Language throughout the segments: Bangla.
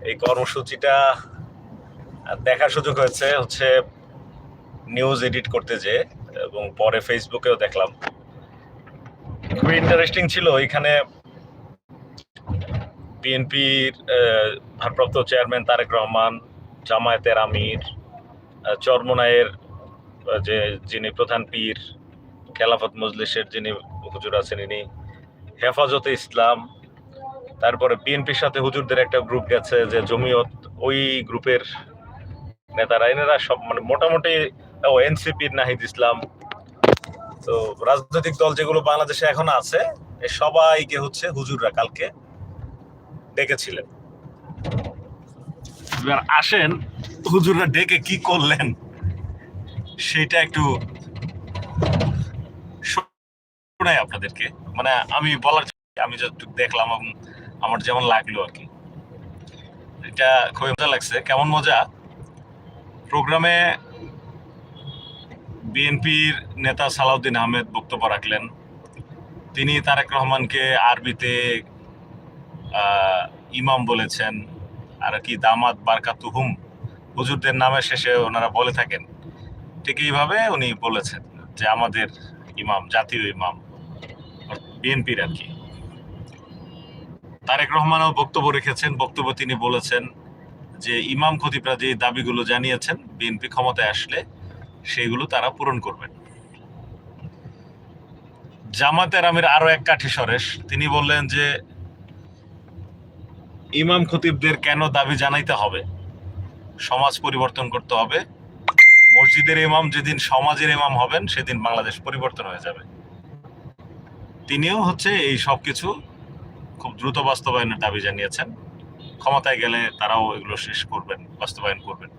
এই কর্মসূচিটা দেখার সুযোগ হয়েছে হচ্ছে নিউজ এডিট করতে যে এবং পরে ফেসবুকেও দেখলাম। খুবই ইন্টারেস্টিং ছিল এখানে বিএনপির ভারপ্রাপ্ত চেয়ারম্যান তারেক রহমান জামায়াতের আমির আহ, যে যিনি প্রধান পীর খেলাফত মজলিসের যিনি হুজুর আছেন ইনি হেফাজতে ইসলাম তারপরে বিএনপির সাথে হুজুরদের একটা গ্রুপ গেছে যে জমিয়ত, ওই গ্রুপের নেতারা, এনারা সব মানে মোটামুটি এনসিপির নাহিদ ইসলাম। তো রাজনৈতিক দল যেগুলো বাংলাদেশে এখন আছে সবাইকে হচ্ছে হুজুররা কালকে ডেকেছিলেন। এবার আসেন, হুজুররা ডেকে কি করলেন, সেটা একটু শোনাই আপনাদেরকে। মানে আমি বলার আমি যতটুকু দেখলাম এবং আমার যেমন লাগল আর কি। এটা খুবই মজা লাগছে। কেমন মজা? প্রোগ্রামে বিএনপির নেতা সালাউদ্দিন আহমেদ বক্তব্য রাখলেন। তিনি তারেক রহমানকে আরবিতে ইমাম বলেছেন। আর কি, দামাত বারকাতুহুম, হুজুরদের নামের শেষে ওনারা বলে থাকেন। ঠিক এইভাবে উনি বলেছেন যে আমাদের ইমাম, জাতীয় ইমাম, বিএনপির আর কি। তারেক রহমানও বক্তব্য রেখেছেন। বক্তব্য তিনি বলেছেন যে, ইমাম খতিবরা যে দাবিগুলো জানিয়েছেন, বিএনপি ক্ষমতায় আসলে সেইগুলো তারা পূরণ করবেন। জামাতের আমির আরও এক কাঠি সরেশ। তিনি বললেন যে, ইমাম খতিবদের কেন দাবি জানাইতে হবে? সমাজ পরিবর্তন করতে হবে। মসজিদের ইমাম যেদিন সমাজের ইমাম হবেন, সেদিন বাংলাদেশ পরিবর্তন হয়ে যাবে। তিনিও হচ্ছে এই সব কিছু খুব দ্রুত বাস্তবায়নের দাবি জানিয়েছেন। ক্ষমতায় গেলে তারাও এগুলো শেষ করবেন, বাস্তবায়ন করবেন।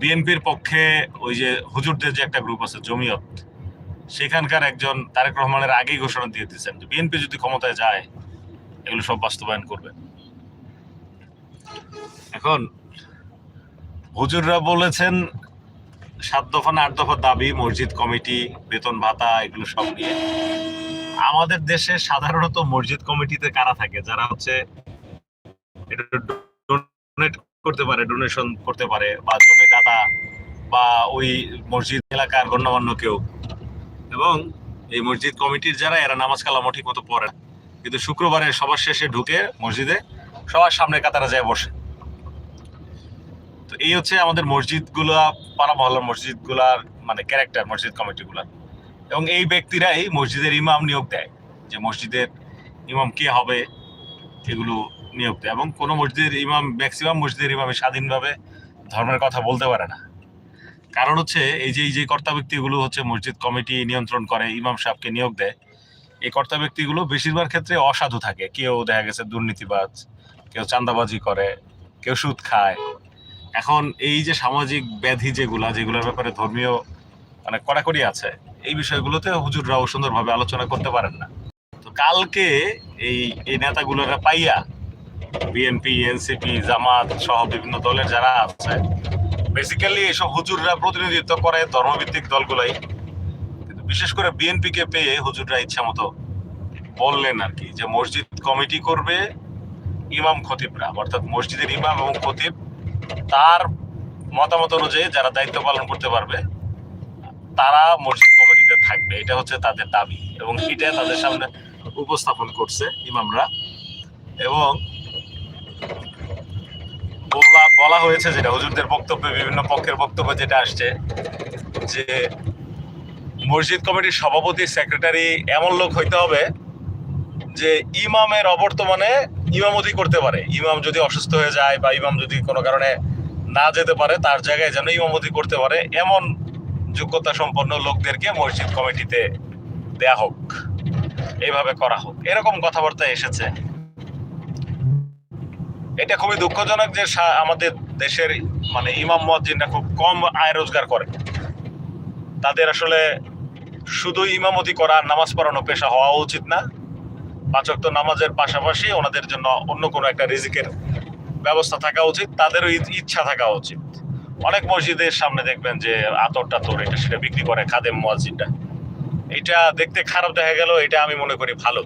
বিএনপির পক্ষে ওই যে হুজুরদের যে একটা গ্রুপ আছে, জমিয়ত, সেখানকার একজন তারেক রহমানের আগেই ঘোষণা দিয়ে দিয়েছেন বিএনপি যদি ক্ষমতায় যায়, এগুলো সব বাস্তবায়ন করবে। এখন হুজুররা বলেছেন, সাত দফা না আট দফা দাবি, মসজিদ কমিটি, বেতন ভাতা, এগুলো সব নিয়ে। আমাদের দেশে সাধারণত মসজিদ কমিটিতে কারা থাকে? যারা হচ্ছে ডোনেট করতে পারে ডোনেশন করতে পারে, বা জমি দাতা বা ওই মসজিদ এলাকার গণ্যমান্য কেউ। এবং এই মসজিদ কমিটির যারা, এরা নামাজ কালামও ঠিক মতো পড়ে। কিন্তু শুক্রবারে সবার শেষে ঢুকে মসজিদে সবার সামনে কাতারে যায় বসে। তো এই হচ্ছে আমাদের মসজিদগুলা, পাড়া মসজিদগুলার মানে ক্যারেক্টার মসজিদ কমিটিগুলার। এবং এই ব্যক্তিরাই মসজিদের ইমাম নিয়োগ দেয়। যে মসজিদের ইমাম কে হবে, এগুলো নিয়োগ দেয় এবং কোনো মসজিদের ইমাম ম্যাক্সিমাম মসজিদের ইমামে স্বাধীনভাবে ধর্মের কথা বলতে পারে না। কারণ হচ্ছে এই যে এই যে কর্তা ব্যক্তিগুলো হচ্ছে মসজিদ কমিটি নিয়ন্ত্রণ করে, ইমাম সাহেবকে নিয়োগ দেয়, এই কর্তা ব্যক্তিগুলো বেশিরভাগ ক্ষেত্রে অসাধু থাকে। কেউ দেখা গেছে দুর্নীতিবাজ, কেউ চাঁদাবাজি করে, কেউ সুদ খায়। এখন এই যে সামাজিক ব্যাধি যেগুলা, যেগুলোর ব্যাপারে ধর্মীয় মানে কড়াকড়ি আছে এই বিষয়গুলোতে হুজুররাও সুন্দরভাবে আলোচনা করতে পারেন না। তো কালকে এই এই নেতাগুলোরা পাইয়া বিএনপি, এনসিপি, জামাত সহ বিভিন্ন দলের যারা আছে বেসিক্যালি এইসব হুজুররা প্রতিনিধিত্ব করে ধর্মভিত্তিক দলগুলাই। কিন্তু বিশেষ করে বিএনপি কে পেয়ে হুজুররা ইচ্ছা মতো বললেন আর কি যে মসজিদ কমিটি করবে ইমাম খতিবরা, অর্থাৎ মসজিদের ইমাম এবং খতিব তার মতামত অনুযায়ী যারা দায়িত্ব পালন করতে পারবে তারা মসজিদ কমিটিতে থাকবে এটা হচ্ছে তাদের দাবি এবং এটা তাদের সামনে উপস্থাপন করছে ইমামরা। এবং বলা বলা হয়েছে যেটা হুজুরদের বক্তব্যে বিভিন্ন পক্ষের বক্তব্য যেটা আসছে যে মসজিদ কমিটির সভাপতি সেক্রেটারি এমন লোক হইতে হবে যে ইমামের অবর্তমানে ইমামতি করতে পারে। ইমাম যদি অসুস্থ হয়ে যায় বা ইমাম যদি কোনো কারণে না যেতে পারে তার জায়গায় যেন ইমামতি করতে পারে এমন যোগ্যতা সম্পন্ন লোকদেরকে মসজিদ কমিটিতে দেয়া হোক, এইভাবে করা হোক। এরকম কথাবার্তা এসেছে। এটা খুবই দুঃখজনক যে আমাদের দেশের মানে ইমাম মসজিদরা খুব কম আয় রোজগার করে তাদের আসলে শুধু ইমামতি করা, নামাজ পড়ানো পেশা হওয়া উচিত না। পাঁচক তো নামাজের পাশাপাশি ওনাদের জন্য অন্য কোনো একটা রিজিকের ব্যবস্থা থাকা উচিত, তাদেরও ইচ্ছা থাকা উচিত। অনেক মসজিদের সামনে দেখবেন যে আতর টাতর এটা সেটা বিক্রি করে খাদেম মসজিদটা। এটা দেখতে খারাপ দেখা গেল, এটা আমি মনে করি ভালো।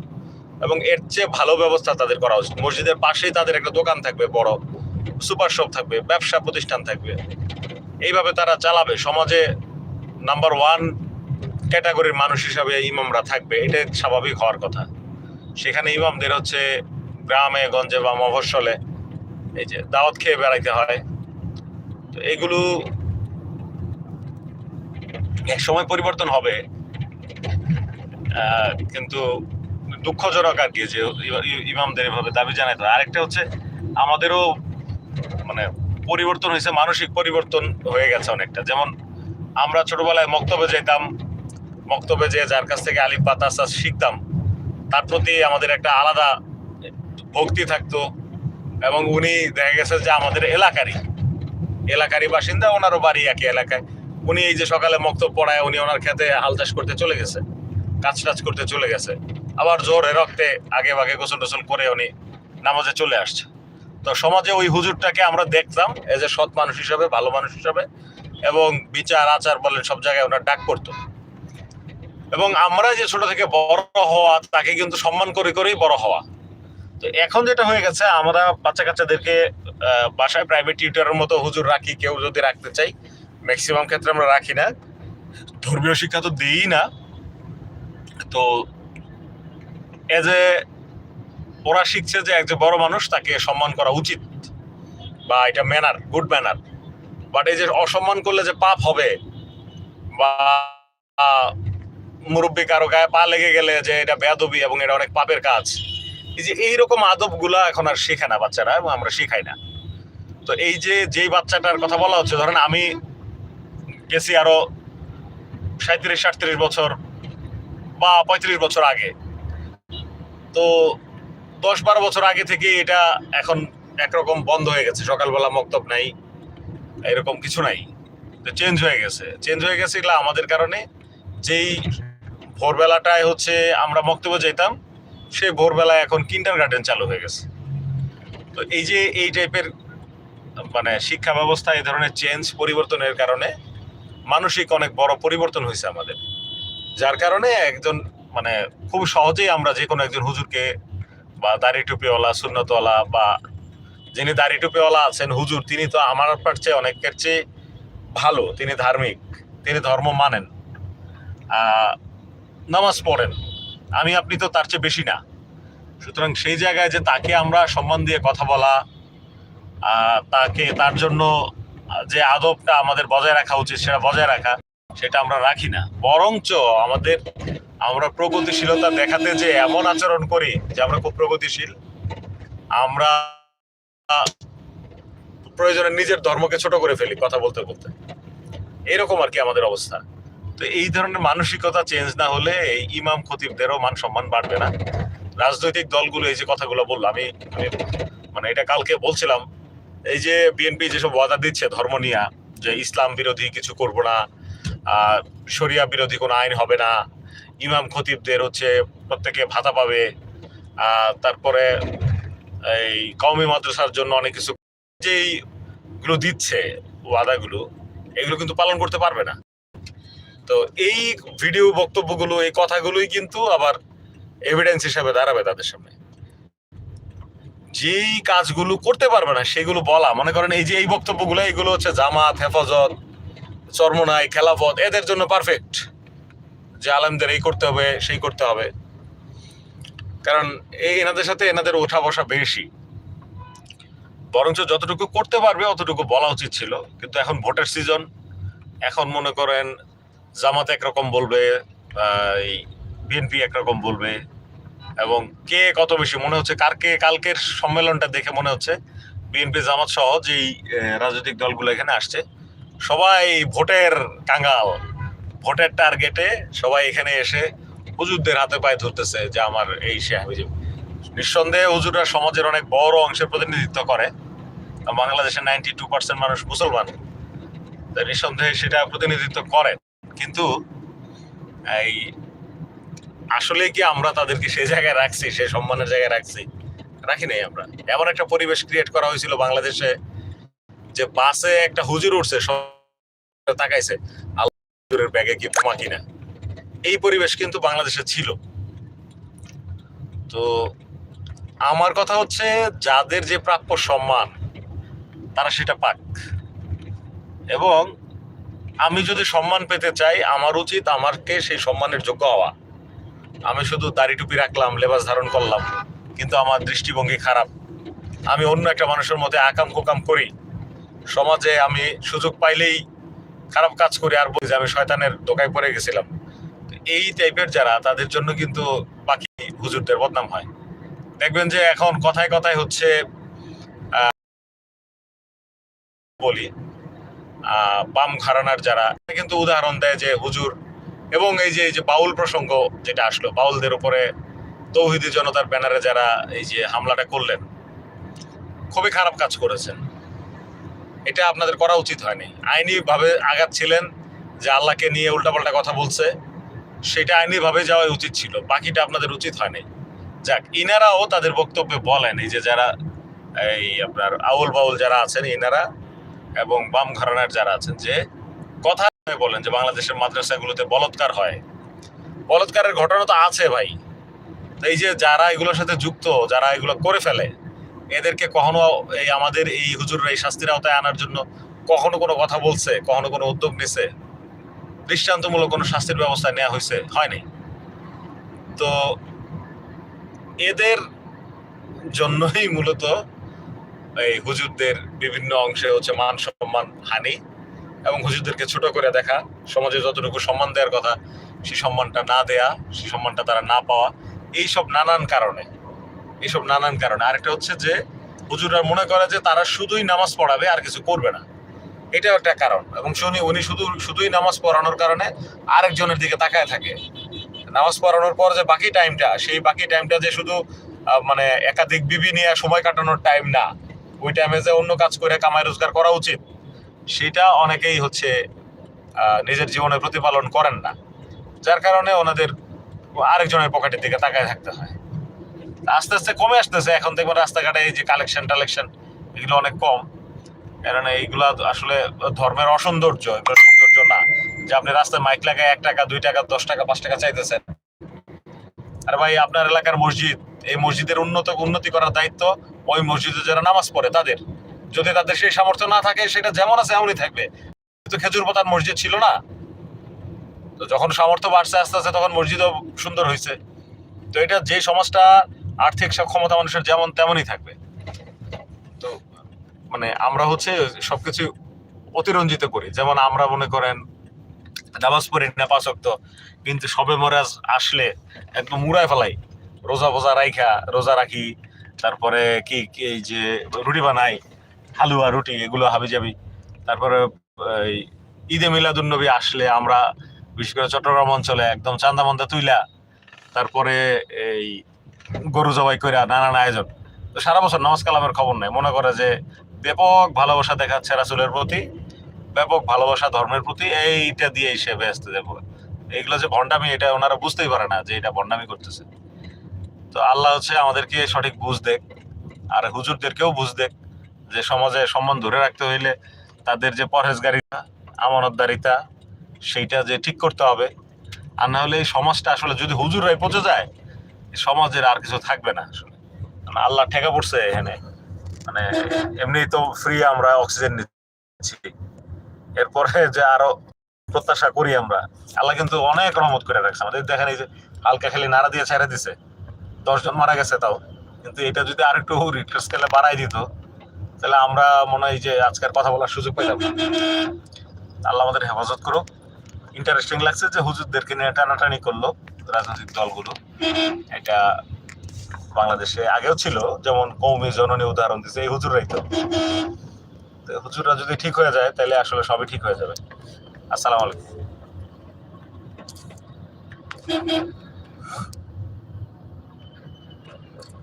এবং এর চেয়ে ভালো ব্যবস্থা তাদের করা উচিত। মসজিদের পাশেই তাদের একটা দোকান থাকবে, বড় সুপার শপ থাকবে, ব্যবসা প্রতিষ্ঠান থাকবে। এইভাবে তারা চালাবে। সমাজে নাম্বার ওয়ান ক্যাটাগরির মানুষ হিসাবে ইমামরা থাকবে এটা স্বাভাবিক হওয়ার কথা। সেখানে ইমামদের হচ্ছে গ্রামে, গঞ্জে বা মফস্বলে এই যে দাওয়াত খেয়ে বেড়াইতে হয়। তো এগুলো এক সময় পরিবর্তন হবে। কিন্তু দুঃখজনক আর কি যে ইমামদের এভাবে দাবি জানাইতে। আরেকটা হচ্ছে, আমাদেরও মানে পরিবর্তন হয়েছে, মানসিক পরিবর্তন হয়ে গেছে অনেকটা। যেমন আমরা ছোটবেলায় মক্তবে যেতাম, মক্তবে যে যার কাছ থেকে আলিফ বাতাস শিখতাম, তার প্রতি আমাদের একটা আলাদা ভক্তি থাকতো এবং উনি দেখা গেছে যে আমাদের এলাকারই। এলাকারই বাসিন্দা, ওনারও বাড়ি একই এলাকায়। উনি এই যে সকালে মক্তব পড়ায় উনি ওনার খেতে হাল চাষ করতে চলে গেছে, কাজ টাজ করতে চলে গেছে। আবার জোরে রক্তে আগে ভাগে গোসল টোসল করে উনি নামাজে চলে আসছে। তো সমাজে ওই হুজুরটাকে আমরা দেখতাম এজ এ সৎ মানুষ হিসাবে, ভালো মানুষ হিসাবে, এবং বিচার, আচার বলেন, সব জায়গায় ওনার ডাক করতো এবং আমরা যে ছোট থেকে বড় হওয়া, তাকে কিন্তু সম্মান করে করেই বড় হওয়া। তো এখন যেটা হয়ে গেছে, আমরা বাচ্চা কাচ্চাদেরকে বাসায় প্রাইভেট টিউটারের মতো হুজুর রাখি, কেউ যদি রাখতে চাই। ম্যাক্সিমাম ক্ষেত্রে আমরা রাখি না। ধর্মীয় শিক্ষা তো দিই না। তো এজ এ ওরা শিখছে যে একজন বড় মানুষ, তাকে সম্মান করা উচিত। বা এটা ম্যানার গুড ম্যানার বাট এই যে অসম্মান করলে যে পাপ হবে, বা মুরব্বী কারও গায়ে পা লেগে গেলে যে এটা বেয়াদবি এবং এটা অনেক পাপের কাজ। এই যে এইরকম আদবগুলা এখন আর শেখে না বাচ্চারা এবং আমরা শেখাই না। তো এই যে, যেই বাচ্চাটার কথা বলা হচ্ছে, ধরেন আমি গেছি আরও সাঁত্রিশ সাতত্রিশ বছর বা পঁয়ত্রিশ বছর আগে। তো দশ বারো বছর আগে থেকে এটা এখন একরকম বন্ধ হয়ে গেছে। সকালবেলা মক্তব নাই, এরকম কিছু নাই। তো চেঞ্জ হয়ে গেছে। চেঞ্জ হয়ে গেছে এগুলো আমাদের কারণে। যেই ভোরবেলাটায় হচ্ছে আমরা মক্তব্য যেতাম সেই ভোরবেলায় এখন কিন্ডার গার্ডেন চালু হয়ে গেছে। তো এই যে এই টাইপের মানে শিক্ষা ব্যবস্থা, এই ধরনের চেঞ্জ পরিবর্তনের কারণে মানসিক অনেক বড় পরিবর্তন হয়েছে আমাদের। যার কারণে একজন মানে খুব সহজেই আমরা যে কোনো একজন হুজুরকে বা দাড়ি টুপিওয়ালা, সুন্নতওয়ালা বা যিনি দাড়ি টুপিওয়ালা আছেন, হুজুর, তিনি তো আমার চেয়ে অনেকের চেয়ে ভালো। তিনি ধার্মিক, তিনি ধর্ম মানেন। নামাজ পড়েন। আমি, আপনি তো তার চেয়ে বেশি না। সুতরাং সেই জায়গায় যে তাকে আমরা সম্মান দিয়ে কথা বলা তাকে, তার জন্য যে আদবটা আমাদের বজায় রাখা উচিত, সেটা বজায় রাখা, সেটা আমরা রাখি না। বরঞ্চ আমাদের, আমরা প্রগতিশীলতা দেখাতে যে এমন আচরণ করি যে আমরা খুব প্রগতিশীল, আমরা প্রয়োজনে নিজের ধর্মকে ছোট করে ফেলি কথা বলতে বলতে। এরকম আর কি আমাদের অবস্থা। তো এই ধরনের মানসিকতা চেঞ্জ না হলে ইমাম খতিবদেরও মান সম্মান বাড়বে না। রাজনৈতিক দলগুলো এই যে কথাগুলো বলল, আমি আমি মানে এটা কালকে বলছিলাম, এই যে বিএনপি যেসব ওয়াদা দিচ্ছে, ধর্ম নিয়ে, যে ইসলাম বিরোধী কিছু করব না, আর শরিয়া বিরোধী কোনো আইন হবে না, ইমাম খতিবদের হচ্ছে প্রত্যেকে ভাতা পাবে তারপরে এই কওমি মাদ্রাসার জন্য অনেক কিছু, যেই গুলো দিচ্ছে ওয়াদাগুলো, এগুলো কিন্তু পালন করতে পারবে না। তো এই ভিডিও বক্তব্যগুলো, এই কথাগুলোই কিন্তু আবার এভিডেন্স হিসাবে দাঁড়াবে তাদের সামনে। যেই কাজগুলো করতে পারবে না, সেগুলো বলা। মনে করেন এই যে এই বক্তব্যগুলো এগুলো হচ্ছে জামাত, হেফাজত, চর্মনাই, খেলাফত, এদের জন্য পারফেক্ট যে আলেমদের এই করতে হবে, সেই করতে হবে। কারণ এই এনাদের সাথে এনাদের ওঠা বসা বেশি। বরঞ্চ যতটুকু করতে পারবে, অতটুকু বলা উচিত ছিল। কিন্তু এখন ভোটের সিজন এখন মনে করেন জামাত একরকম বলবে বিএনপি একরকম বলবে, এবং কে কত বেশি, মনে হচ্ছে কারকে, কালকের সম্মেলনটা দেখে মনে হচ্ছে বিএনপি, জামাত সহ যেই রাজনৈতিক দলগুলো এখানে আসছে, সবাই ভোটের কাঙ্গাল ভোটের টার্গেটে সবাই এখানে এসে হুজুরদের হাতে পায়ে ধরতেছে যে আমার এই সে আমি নিঃসন্দেহে হুজুররা সমাজের অনেক বড় অংশের প্রতিনিধিত্ব করে। বাংলাদেশের নাইনটি টু পার্সেন্ট মানুষ মুসলমান। নিঃসন্দেহে সেটা প্রতিনিধিত্ব করে। কিন্তু এই আসলে কি আমরা তাদেরকে সেই জায়গায় রাখছি, সে সম্মানের জায়গায় রাখছি? রাখি নাই আমরা। এমন একটা পরিবেশ ক্রিয়েট করা হয়েছিল বাংলাদেশে যে বাসে একটা হুজুর উঠছে তাকাইছে, আল্লাহ হুজুরের ব্যাগে কি বোমা কিনা? এই পরিবেশ কিন্তু বাংলাদেশে ছিল। তো আমার কথা হচ্ছে, যাদের যে প্রাপ্য সম্মান, তারা সেটা পাক। এবং আমি যদি সম্মান পেতে চাই, আমার উচিত আমাকে সেই সম্মানের যোগ্য হওয়া। আমি শুধু দাড়ি টুপি রাখলাম, লেবাস ধারণ করলাম, কিন্তু আমার দৃষ্টিভঙ্গি খারাপ। আমি অন্য একটা মানুষের মধ্যে আকাম কোকাম করি। সমাজে আমি সুযোগ পাইলেই খারাপ কাজ করি, আর বলি যে আমি শয়তানের দোকায় পড়ে গেছিলাম। এই টাইপের যারা, তাদের জন্য কিন্তু বাকি হুজুরদের বদনাম হয়। দেখবেন যে এখন কথায় কথায় হচ্ছে বলি বাম ঘরানার যারা কিন্তু উদাহরণ দেয় যে হুজুর এবং এই যে এই যে বাউল প্রসঙ্গ যেটা আসলো, বাউলদের উপরে তৌহিদি জনতার ব্যানারে যারা এই যে হামলাটা করলেন, খুবই খারাপ কাজ করেছেন। এটা আপনাদের করা উচিত হয়নি। আইনি ভাবে আগাচ্ছিলেন যে আল্লাহকে নিয়ে উল্টাপাল্টা কথা বলছে, সেটা আইনি ভাবে যাওয়া উচিত ছিল, বাকিটা আপনাদের উচিত হয়নি। যাক, ইনারাও তাদের বক্তব্যে বলেন, এই যে যারা, এই আপনার আউল বাউল যারা আছেন, ইনারা এবং বাম ঘরানার যারা আছেন যে কথা বলেন যে বাংলাদেশের মাদ্রাসাগুলোতে বলৎকার হয়। বলৎকারের ঘটনা তো আছে ভাই। এই যে যারা এগুলোর সাথে যুক্ত, যারা এগুলো করে ফেলে, এদেরকে কখনো এই আমাদের এই হুজুররা এই শাস্তির আওতায় আনার জন্য কখনো কোনো কথা বলছে, কখনো কোনো উদ্যোগ নিছে? দৃষ্টান্তমূলক কোনো শাস্তির ব্যবস্থা নেওয়া হয়েছে হয়নি। তো এদের জন্যই মূলত এই হুজুরদের বিভিন্ন অংশে হচ্ছে মান সম্মান, হানি এবং হুজুরদেরকে ছোট করে দেখা, সমাজে যতটুকু সম্মান দেওয়ার কথা, সে সম্মানটা না দেয়া সেই সম্মানটা তারা না পাওয়া, এইসব নানান কারণে, এইসব নানান কারণে। আরেকটা হচ্ছে যে, হুজুররা মনে করে যে তারা শুধুই নামাজ পড়াবে, আর কিছু করবে না। এটাও একটা কারণ এবং শুনি উনি শুধু শুধুই নামাজ পড়ানোর কারণে আরেকজনের দিকে তাকায় থাকে। নামাজ পড়ানোর পর যে বাকি টাইমটা সেই বাকি টাইমটা যে শুধু মানে একাধিক বিবি নিয়ে সময় কাটানোর টাইম না ওই টাইমে যে অন্য কাজ করে কামাই রোজগার করা উচিত, সেটা অনেকেই হচ্ছে নিজের জীবনে প্রতিপালন করেন না। যার কারণে ওনাদের আরেকজনের পকেটের দিকে তাকায় থাকতে হয়। আস্তে আস্তে কমে আসতেছে, এখন দেখবেন রাস্তাঘাটে এই যে কালেকশন টালেকশন, এগুলো অনেক কম। কারণ এইগুলা আসলে ধর্মের অসৌন্দর্য সৌন্দর্য না। যে আপনি রাস্তায় মাইক লাগায় এক টাকা, দুই টাকা, দশ টাকা, পাঁচ টাকা চাইতেছেন। আর ভাই, আপনার এলাকার মসজিদ, এই মসজিদের উন্নত, উন্নতি করার দায়িত্ব ওই মসজিদে যারা নামাজ পড়ে তাদের। যদি তাদের সেই সামর্থ্য না থাকে সেটা যেমন আছে এমনই থাকবে। কিন্তু খেজুর পাতার মসজিদ ছিল না? তো যখন সামর্থ্য বাড়ছে আস্তে আস্তে তখন মসজিদও সুন্দর হয়েছে। তো এটা যে সমাজটা আর্থিক সক্ষমতা মানুষের যেমন তেমনই থাকবে। তো মানে আমরা হচ্ছে সবকিছু অতিরঞ্জিত করি। যেমন আমরা মনে করেন নামাজ পড়ি না পাঁচ ওয়াক্ত, কিন্তু সবে মরাজ আসলে একদম মুড়ায় ফেলাই। রোজা ফোজা রাইখা রোজা রাখি তারপরে কি এই যে রুটি বানাই, হালুয়া, রুটি, এগুলো হাবি যাবি তারপরে ঈদে মিলাদুন্নবী আসলে আমরা, বিশেষ করে চট্টগ্রাম অঞ্চলে একদম চান্দা মান্দা তুইলা, তারপরে এই গরু জবাই কইরা নানান আয়োজন। তো সারা বছর নামাজ কালামের খবর নেই, মনে করে যে ব্যাপক ভালোবাসা দেখাচ্ছে রাসুলের প্রতি, ব্যাপক ভালোবাসা ধর্মের প্রতি, এইটা দিয়ে সে ব্যস্ত দেবো এগুলো যে ভণ্ডামি, এটা ওনারা বুঝতেই পারে না যে এটা ভণ্ডামি করতেছে। তো আল্লাহ হচ্ছে আমাদেরকে সঠিক বুঝ দেখ আর হুজুরদেরকেও বুঝ দেখ যে সমাজে সম্মান ধরে রাখতে হইলে তাদের যে পরহেজগারিতা, আমানতদারিতা, সেইটা যে ঠিক করতে হবে। আর না হলে এই সমাজটা আসলে যদি হুজুরাই পচে যায় সমাজের আর কিছু থাকবে না আসলে। মানে আল্লাহ ঠেকা পড়ছে এখানে। মানে এমনি তো ফ্রি আমরা অক্সিজেন নিচ্ছি। এরপরে যে আরও প্রত্যাশা করি আমরা, আল্লাহ কিন্তু অনেক রহমত করে রাখছে। আমাদের দেখেন এই যে হালকা খালি নাড়া দিয়ে ছেড়ে দিছে। দশজন মারা গেছে তাও। কিন্তু এটা যদি আর একটু রিক্টার স্কেলে বাড়াই দিত, তাহলে আমরা মনে হয় যে আজকের কথা বলার সুযোগ পেলাম। আল্লাহ আমাদের হেফাজত করুক। ইন্টারেস্টিং লাগছে যে হুজুরদেরকে নিয়ে টানাটানি করল রাজনৈতিক দলগুলো। এটা বাংলাদেশে আগেও ছিল, যেমন কৌমি জননী উদাহরণ দিচ্ছে এই হুজুরাই তো। তো হুজুররা যদি ঠিক হয়ে যায়, তাহলে আসলে সবই ঠিক হয়ে যাবে। আসসালামু আলাইকুম।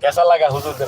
কেসা লাগা হুজুরদের